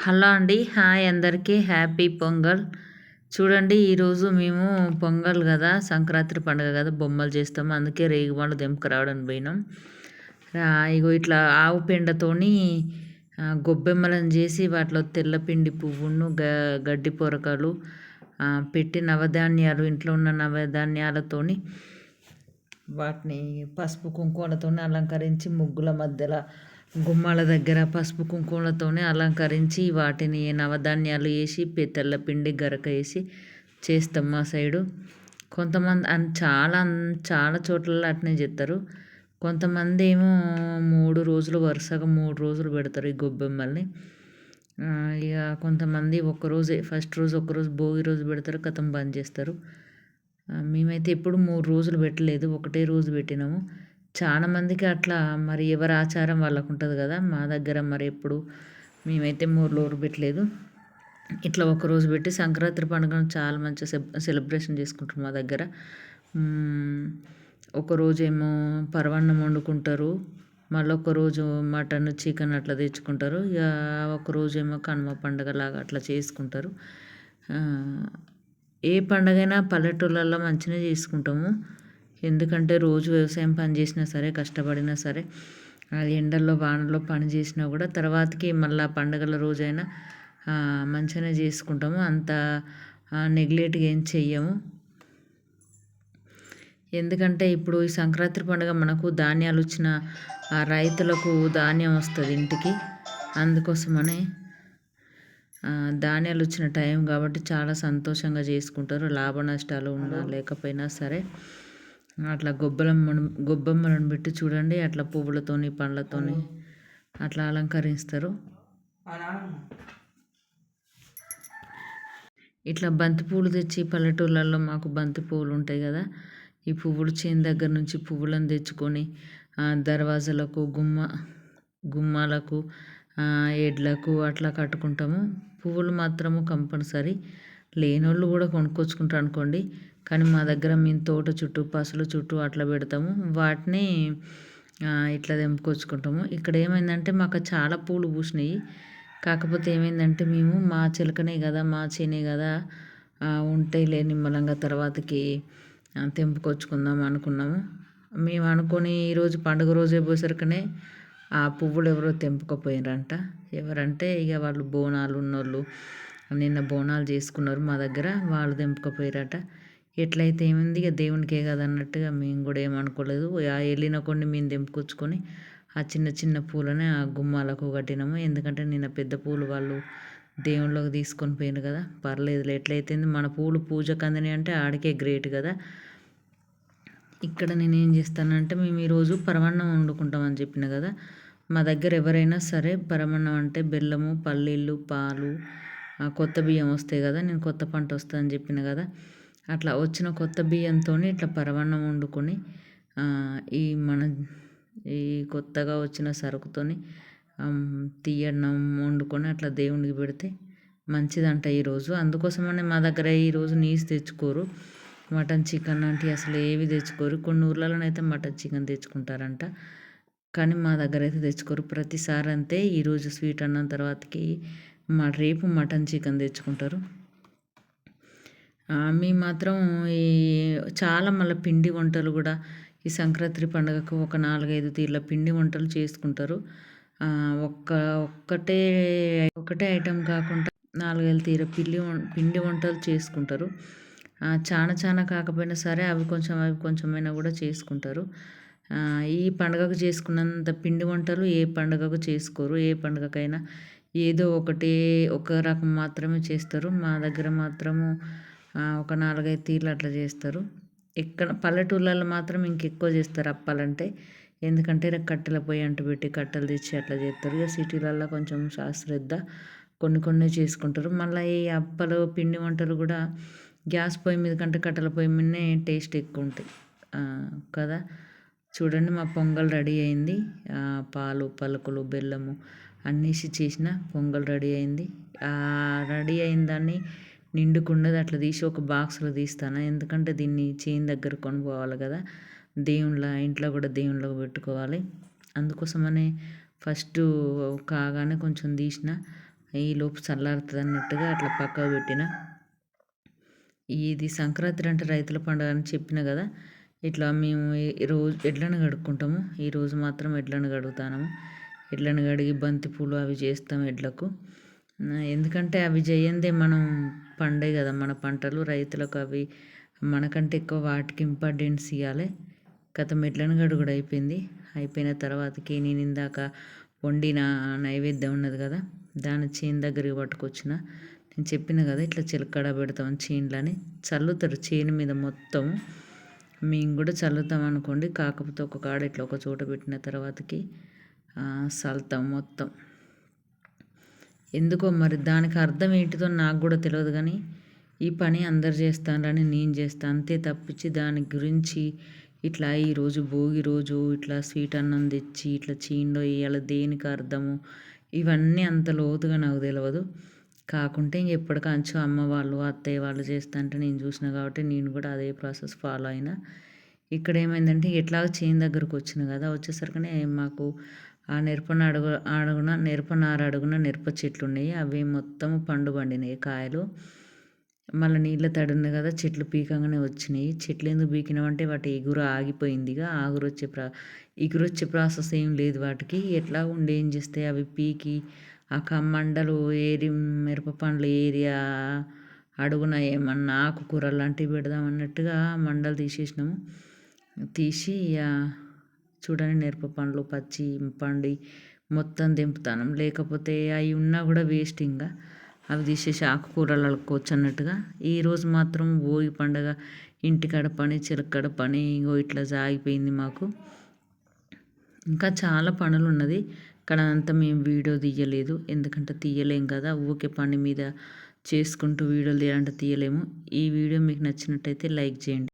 Hello అండి. Hi అందరికీ. Happy Pongal. చూడండి ఈరోజు మేము పొంగల్ కదా సంక్రాంతి పండుగ కదా బొమ్మలు చేస్తాము అందుకే రేగిబండ్లు దెంపుకు పోయినాం. ఇగో ఇట్లా ఆవు పెండతోని గొబ్బెమ్మలను చేసి వాటిలో తెల్లపిండి పువ్వును గ గడ్డి పొరకలు పెట్టి నవధాన్యాలు ఇంట్లో ఉన్న నవధాన్యాలతోని వాటిని పసుపు కుంకుమలతో అలంకరించి ముగ్గుల మధ్యలో గుమ్మాల దగ్గర పసుపు కుంకుమలతోనే అలంకరించి వాటిని నవధాన్యాలు వేసి తెల్లపిండి గరక వేసి చేస్తాం మా సైడు. కొంతమంది చాలా చాలా చోట్ల అట్నే చేస్తారు కొంతమంది ఏమో మూడు రోజులు వరుసగా మూడు రోజులు పెడతారు ఈ గొబ్బెమ్మల్ని. ఇక కొంతమంది ఒక్కరోజే ఫస్ట్ రోజు ఒకరోజు భోగి రోజు పెడతారు కథం బంద్ చేస్తారు. మేమైతే ఎప్పుడు మూడు రోజులు పెట్టలేదు ఒకటే రోజు పెట్టినాము. చాలా మందికి అట్లా మరి ఎవరి ఆచారం వాళ్ళకు ఉంటుంది కదా. మా దగ్గర మరి ఎప్పుడు మేమైతే మూడు రోజులు పెట్టలేదు. ఇట్లా ఒకరోజు పెట్టి సంక్రాంతి పండుగను చాలా మంచిగా సెలబ్రేషన్ చేసుకుంటారు మా దగ్గర. ఒకరోజు ఏమో పరవన్నం వండుకుంటారు. మళ్ళీ ఒకరోజు మటన్ చికెన్ అట్లా తెచ్చుకుంటారు. ఇక ఒకరోజు ఏమో కనుమ పండుగ లాగా అట్లా చేసుకుంటారు. ఏ పండగైనా పల్లెటూళ్ళల్లో మంచిగా చేసుకుంటాము. ఎందుకంటే రోజు వ్యవసాయం పని చేసినా సరే కష్టపడినా సరే ఎండల్లో వానల్లో పని చేసినా కూడా తర్వాతకి మళ్ళీ పండుగల రోజైనా మంచిగానే చేసుకుంటాము. అంత నెగ్లెక్ట్గా ఏం చెయ్యము. ఎందుకంటే ఇప్పుడు ఈ సంక్రాంతి పండుగ మనకు ధాన్యాలు వచ్చిన రైతులకు ధాన్యం వస్తుంది ఇంటికి. అందుకోసమని ధాన్యాలు వచ్చిన టైం కాబట్టి చాలా సంతోషంగా చేసుకుంటారు. లాభ నష్టాలు ఉన్నా లేకపోయినా సరే. అట్లా గొబ్బెమ్మను గొబ్బెమ్మలను పెట్టి చూడండి అట్లా పువ్వులతోని పండ్లతోని అట్లా అలంకరిస్తారు. ఇట్లా బంతి పువ్వులు తెచ్చి పల్లెటూళ్ళల్లో మాకు బంతి పువ్వులు ఉంటాయి కదా ఈ పువ్వులు చేను దగ్గర నుంచి పువ్వులను తెచ్చుకొని దర్వాజలకు గుమ్మ గుమ్మాలకు ఎడ్లకు అట్లా కట్టుకుంటాము. పువ్వులు మాత్రము కంపల్సరీ. లేనోళ్ళు కూడా కొనుక్కొచ్చుకుంటారు అనుకోండి. కానీ మా దగ్గర మేము తోట చుట్టూ పసుల చుట్టూ అట్లా పెడతాము. వాటిని ఇట్లా తెంపుకొచ్చుకుంటాము. ఇక్కడ ఏమైందంటే మాకు చాలా పూలు పూసినాయి. కాకపోతే ఏమైందంటే మేము మా చిలకనే కదా మా చేనే కదా ఉంటాయిలే నిమ్మలంగా తర్వాతకి తెంపుకొచ్చుకుందాం అనుకున్నాము. మేము అనుకొని ఈరోజు పండుగ రోజే పోయేసరికనే ఆ పువ్వులు ఎవరో తెంపుకపోయినారంట ఎవరంటే ఇక వాళ్ళు బోనాలు ఉన్నోళ్ళు నిన్న బోనాలు చేసుకున్నారు మా దగ్గర వాళ్ళు తెంపుకపోయారట. ఎట్లయితే ఏముంది ఇక దేవునికే కదా అన్నట్టుగా మేము కూడా ఏమనుకోలేదు ఆ వెళ్ళిన కొన్ని మేము తెంపుకొచ్చుకొని ఆ చిన్న చిన్న పూలని ఆ గుమ్మాలకు కట్టినాము. ఎందుకంటే నిన్న పెద్ద పూలు వాళ్ళు దేవుళ్ళకి తీసుకొని పోయినారు కదా. పర్లేదు ఎట్లయితే మన పూలు పూజకు అందని అంటే ఆడికే గ్రేట్ కదా. ఇక్కడ నేను ఏం చేస్తానంటే మేము ఈరోజు పరమాన్నం వండుకుంటామని చెప్పిన కదా. మా దగ్గర ఎవరైనా సరే పరమాన్నం అంటే బెల్లము పల్లీలు పాలు కొత్త బియ్యం వస్తాయి కదా నేను కొత్త పంట వస్తుందని చెప్పిన కదా అట్లా వచ్చిన కొత్త బియ్యంతో ఇట్లా పరమాన్నం వండుకొని ఈ మన ఈ కొత్తగా వచ్చిన సరుకుతోని తీయన్నం వండుకొని అట్లా దేవునికి పెడితే మంచిదంట ఈరోజు అందుకోసమనే మా దగ్గర ఈరోజు నీసు తెచ్చుకోరు. మటన్ చికెన్ లాంటివి అసలు ఏవి తెచ్చుకోరు. కొన్ని ఊర్లలోనైతే మటన్ చికెన్ తెచ్చుకుంటారంట. కానీ మా దగ్గర అయితే తెచ్చుకోరు. ప్రతిసారి అంతే ఈరోజు స్వీట్ అన్నం తర్వాతకి మా రేపు మటన్ చికెన్ తెచ్చుకుంటారు. మేము మాత్రం ఈ చాలా మళ్ళీ పిండి వంటలు కూడా ఈ సంక్రాంతి పండుగకు ఒక నాలుగైదు తీర్ల పిండి వంటలు చేసుకుంటారు. ఒక్క ఒక్కటే ఒకటే ఐటెం కాకుండా నాలుగైదు తీర పిండి పిండి వంటలు చేసుకుంటారు. చాలా చాలా కాకపోయినా సరే అవి కొంచెం అవి కొంచెమైనా కూడా చేసుకుంటారు. ఈ పండుగకు చేసుకున్నంత పిండి వంటలు ఏ పండగకు చేసుకోరు ఏ పండుగకైనా ఏదో ఒకటి ఒక రకం మాత్రమే చేస్తారు. మా దగ్గర మాత్రము ఒక నాలుగైదు తీర్లు అట్లా చేస్తారు. ఎక్కడ పల్లెటూళ్ళల్లో మాత్రం ఇంకెక్కువ చేస్తారు అప్పాలంటే. ఎందుకంటే కట్టెల పొయ్యి అంటు పెట్టి కట్టెలు తెచ్చి అట్లా చేస్తారు. ఇక సిటీలల్లో కొంచెం శాశ్రద్ధ కొన్ని కొన్ని చేసుకుంటారు. మళ్ళీ ఈ అప్పలు పిండి వంటలు కూడా గ్యాస్ పొయ్యి మీద కంటే కట్టెల పొయ్యి మీదనే టేస్ట్ ఎక్కువ ఉంటాయి. కదా? చూడండి మా పొంగల్ రెడీ అయింది. పాలు పలుకులు బెల్లము అన్నేసి చేసిన పొంగల్ రెడీ అయింది. రెడీ అయిన దాన్ని నిండుకున్నది అట్లా తీసి ఒక బాక్స్లో తీస్తాను. ఎందుకంటే దీన్ని చేయిన్ దగ్గర కొనుక్కోవాలి కదా. దేవుళ్ళ ఇంట్లో కూడా దేవుళ్ళకు పెట్టుకోవాలి. అందుకోసమనే ఫస్ట్ కాగానే కొంచెం తీసిన. ఈలోపు చల్లారుతుంది అన్నట్టుగా అట్లా పక్కకు పెట్టిన. ఇది సంక్రాంతి అంటే రైతుల పండుగ అని చెప్పిన కదా. ఇట్లా మేము రోజు ఎడ్లను కడుక్కుంటాము. ఈరోజు మాత్రం ఎడ్లను కడుగుతాము ఎడ్లను కడిగి బంతిపూలు అవి చేస్తాం ఎడ్లకు. ఎందుకంటే అవి చేయందే మనం పండే కదా మన పంటలు రైతులకు అవి మనకంటే ఎక్కువ వాటికి ఇంపార్టెన్స్ ఇవ్వాలి గత ఎడ్లను గడుగుడు అయిపోయింది. అయిపోయిన తర్వాతకి నేను ఇందాక వండిన నైవేద్యం ఉన్నది కదా దాని చేను దగ్గరికి పట్టుకొచ్చిన. నేను చెప్పిన కదా ఇట్లా చిలకడ పెడతాం చేనులని. చల్లుతారు చేను మీద మొత్తం మేము కూడా చల్లుతాం అనుకోండి. కాకపోతే ఒక కాడ ఇట్లా ఒక చోట పెట్టిన తర్వాతకి చల్లుతాం మొత్తం. ఎందుకో మరి దానికి అర్థం ఏంటిదో నాకు కూడా తెలియదు కానీ ఈ పని అందరు చేస్తానని నేను చేస్తాను అంతే తప్పించి దాని గురించి ఇట్లా ఈరోజు భోగి రోజు ఇట్లా స్వీట్ అన్నం తెచ్చి ఇట్లా చీండో వేయాలి దేనికి అర్థము? ఇవన్నీ అంత లోతుగా నాకు తెలియదు కాకుంటే ఇంక ఎప్పటికంచో అమ్మ వాళ్ళు అత్తయ్య వాళ్ళు చేస్తారంటే నేను చూసిన కాబట్టి నేను కూడా అదే ప్రాసెస్ ఫాలో అయినా. ఇక్కడ ఏమైందంటే ఎట్లా చేను దగ్గరకు వచ్చిన కదా వచ్చేసరికనే మాకు ఆ నెరపన అడుగు అడుగున నెరపనార అడుగున నెరప చెట్లు ఉన్నాయి. అవి మొత్తం పండు పండినాయి కాయలు. మళ్ళీ నీళ్ళ తడి ఉంది కదా చెట్లు పీకంగానే వచ్చినాయి. చెట్లు ఎందుకు పీకినామంటే వాటి ఎగురు ఆగిపోయింది ఇక ఆగురు వచ్చే ప్రా ఎగురు వచ్చే ప్రాసెస్ ఏం లేదు వాటికి. ఎట్లా ఉండి ఏం చేస్తే అవి పీకి ఆ మండలు ఏరి మిరప పండ్లు ఏరియా అడుగున ఏమన్నా ఆకుకూర లాంటివి పెడదాం అన్నట్టుగా మండలు తీసేసినాము. తీసి చూడండి మిరప పండ్లు పచ్చి పండి మొత్తం దింపుతాను లేకపోతే అవి ఉన్నా కూడా వేస్ట్ ఇంకా. అవి తీసేసి ఆకుకూరలు అలుకోవచ్చు అన్నట్టుగా. ఈరోజు మాత్రం భోగి పండగ ఇంటికాడ పని చిలక్కడ పని ఇంకో ఇట్లా సాగిపోయింది మాకు. ఇంకా చాలా పనులు ఉన్నది. కానీ అంతా మేము వీడియో తీయలేదు. ఎందుకంటే తీయలేం కదా ఊకే పని మీద చేసుకుంటూ వీడియోలు తీయాలంటే తీయలేము. ఈ వీడియో మీకు నచ్చినట్టయితే లైక్ చేయండి.